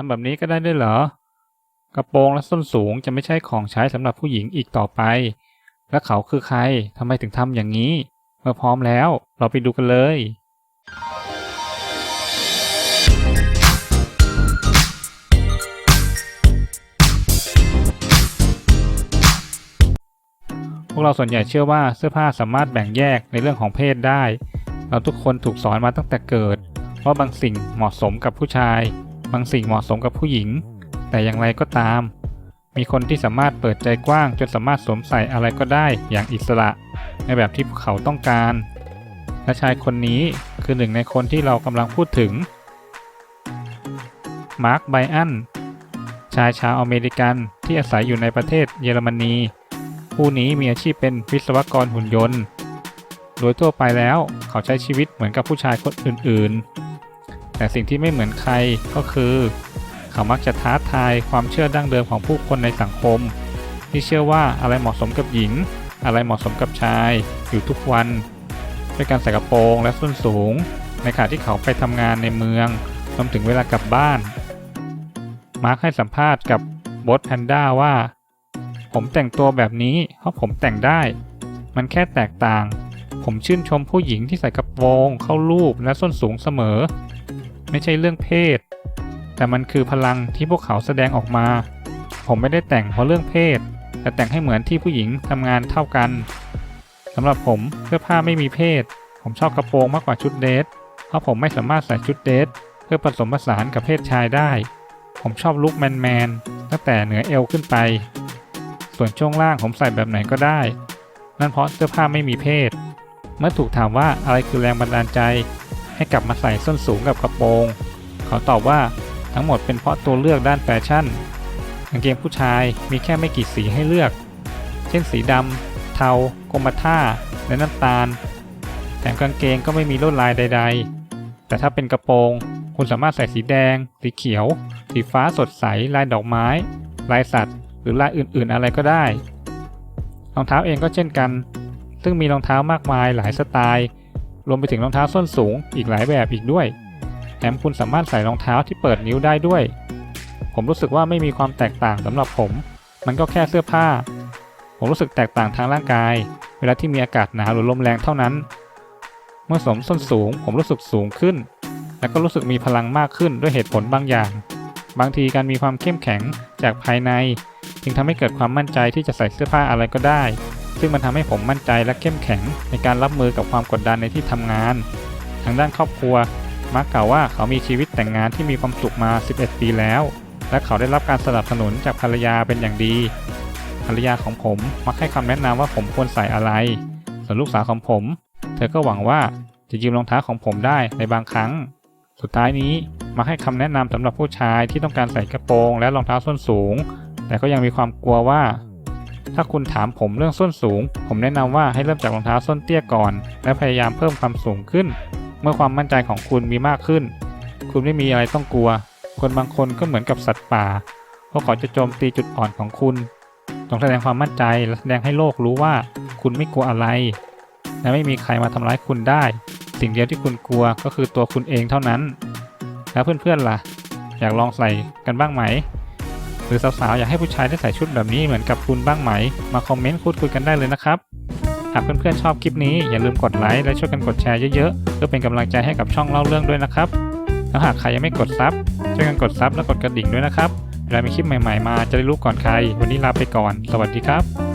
ทำแบบนี้ก็ได้ด้วยเหรอ กระโปรงและส้นสูงจะไม่ใช่ของใช้สำหรับผู้หญิงอีกต่อไป และเขาคือใครทำไมถึงทำอย่างนี้ เมื่อพร้อมแล้วเราไปดูกันเลยพวกเราส่วนใหญ่เชื่อว่าเสื้อผ้าสามารถแบ่งแยกในเรื่องของเพศได้ เราทุกคนถูกสอนมาตั้งแต่เกิด ว่าบางสิ่งเหมาะสมกับผู้ชาย บางสิ่งเหมาะสมกับผู้หญิง แต่อย่างไรก็ตาม มีคนที่สามารถเปิดใจกว้างจนสามารถสวมใส่อะไรก็ได้อย่างอิสระ ในแบบที่พวกเขาต้องการ และชายคนนี้คือหนึ่งในคนที่เรากำลังพูดถึง มาร์คไบอัน ชายชาวอเมริกันที่อาศัยอยู่ในประเทศเยอรมนี ผู้นี้มีอาชีพเป็นวิศวกรหุ่นยนต์ โดยทั่วไปแล้วเขาใช้ชีวิตเหมือนกับผู้ชายคนอื่นๆ แต่สิ่งที่ไม่เหมือนใครก็คือ เขามักจะท้าทายความเชื่อดั้งเดิมของผู้คนในสังคม ที่เชื่อว่าอะไรเหมาะสมกับหญิง อะไรเหมาะสมกับชาย อยู่ทุกวัน ด้วยการใส่กระโปรงและส้นสูง ในขณะที่เขาไปทำงานในเมืองรวมถึงเวลากลับบ้าน มาร์คให้สัมภาษณ์กับบอสแพนด้าว่า ผมแต่งตัวแบบนี้เพราะผมแต่งได้ มันแค่แตกต่าง ผมชื่นชมผู้หญิงที่ใส่กระโปรงเข้ารูปและส้นสูงเสมอ ไม่ใช่เรื่องเพศ แต่มันคือพลังที่พวกเขาแสดงออกมา ผมไม่ได้แต่งเพราะเรื่องเพศ แต่แต่งให้เหมือนที่ผู้หญิงทำงานเท่ากันสำหรับผมเสื้อผ้าไม่มีเพศ ผมชอบกระโปรงมากกว่าชุดเดทเพราะผมไม่สามารถใส่ชุดเดทเพื่อผสมผสานกับเพศชายได้ ผมชอบลุคแมนๆตั้งแต่เหนือเอวขึ้นไป ส่วนช่วงล่างผมใส่แบบไหนก็ได้ นั่นเพราะเสื้อผ้าไม่มีเพศ เมื่อถูกถามว่าอะไรคือแรงบันดาลใจ ให้กลับมาใส่ส้นสูงกับกระโปรง เขาตอบว่าทั้งหมดเป็นเพราะตัวเลือกด้านแฟชั่นกางเกงผู้ชายมีแค่ไม่กี่สีให้เลือก เช่นสีดำเทากรมท่า และน้ำตาล แถมกางเกงก็ไม่มีลวดลายใด ๆ แต่ถ้าเป็นกระโปรง คุณสามารถใส่สีแดง สีเขียว สีฟ้าสดใส ลายดอกไม้ ลายสัตว์ หรือลายอื่นๆอะไรก็ได้ รองเท้าเองก็เช่นกัน ซึ่งมีรองเท้ามากมายหลายสไตล์ รวมไปถึงรองเท้าส้นสูงอีกหลายแบบอีกด้วย แถมคุณสามารถใส่รองเท้าที่เปิดนิ้วได้ด้วย ผมรู้สึกว่าไม่มีความแตกต่างสำหรับผม มันก็แค่เสื้อผ้า ผมรู้สึกแตกต่างทางร่างกาย เวลาที่มีอากาศหนาวหรือลมแรงเท่านั้น เมื่อสวมส้นสูง ผมรู้สึกสูงขึ้น และก็รู้สึกมีพลังมากขึ้นด้วยเหตุผลบางอย่าง บางทีการมีความเข้มแข็งจากภายใน จึงทำให้เกิดความมั่นใจที่จะใส่เสื้อผ้าอะไรก็ได้ ซึ่งมันทำให้ผมมั่นใจและเข้มแข็งในการรับมือกับความกดดันในที่ทำงาน ทางด้านครอบครัวมักกล่าวว่าเขามีชีวิตแต่งงานที่มีความสุขมา 11 ปีแล้ว และเขาได้รับการสนับสนุนจากภรรยาเป็นอย่างดี ภรรยาของผมมักให้คำแนะนำว่าผมควรใส่อะไร ส่วนลูกสาวของผม เธอก็หวังว่าจะยืมรองเท้าของผมได้ในบางครั้ง สุดท้ายนี้มักให้คำแนะนำสำหรับผู้ชายที่ต้องการใส่กระโปรงและรองเท้าส้นสูง แต่ก็ยังมีความกลัวว่า ถ้าคุณถามผมเรื่องส้นสูง ผมแนะนำว่าให้เริ่มจากรองเท้าส้นเตี้ยก่อน และพยายามเพิ่มความสูงขึ้น เมื่อความมั่นใจของคุณมีมากขึ้น คุณไม่มีอะไรต้องกลัว คนบางคนก็เหมือนกับสัตว์ป่าพวกเขาจะโจมตีจุดอ่อนของคุณต้องแสดงความมั่นใจและแสดงให้โลกรู้ว่าคุณไม่กลัวอะไร และไม่มีใครมาทำร้ายคุณได้ สิ่งเดียวที่คุณกลัวก็คือตัวคุณเองเท่านั้น แล้วเพื่อนๆล่ะ อยากลองใส่กันบ้างไหม หรือสาวๆอยากให้ผู้ชายได้ใส่ชุดแบบนี้เหมือนกับคุณบ้างไหม มาคอมเมนต์พูดคุยกันได้เลยนะครับ หากเพื่อนๆชอบคลิปนี้อย่าลืมกดไลค์และช่วยกันกดแชร์เยอะๆเพื่อเป็นกำลังใจให้กับช่องเล่าเรื่องด้วยนะครับแล้วหากใครยังไม่กดซับช่วยกันกดซับและกดกระดิ่งด้วยนะครับเวลามีคลิปใหม่ๆมาจะได้รู้ก่อนใคร วันนี้ลาไปก่อน สวัสดีครับ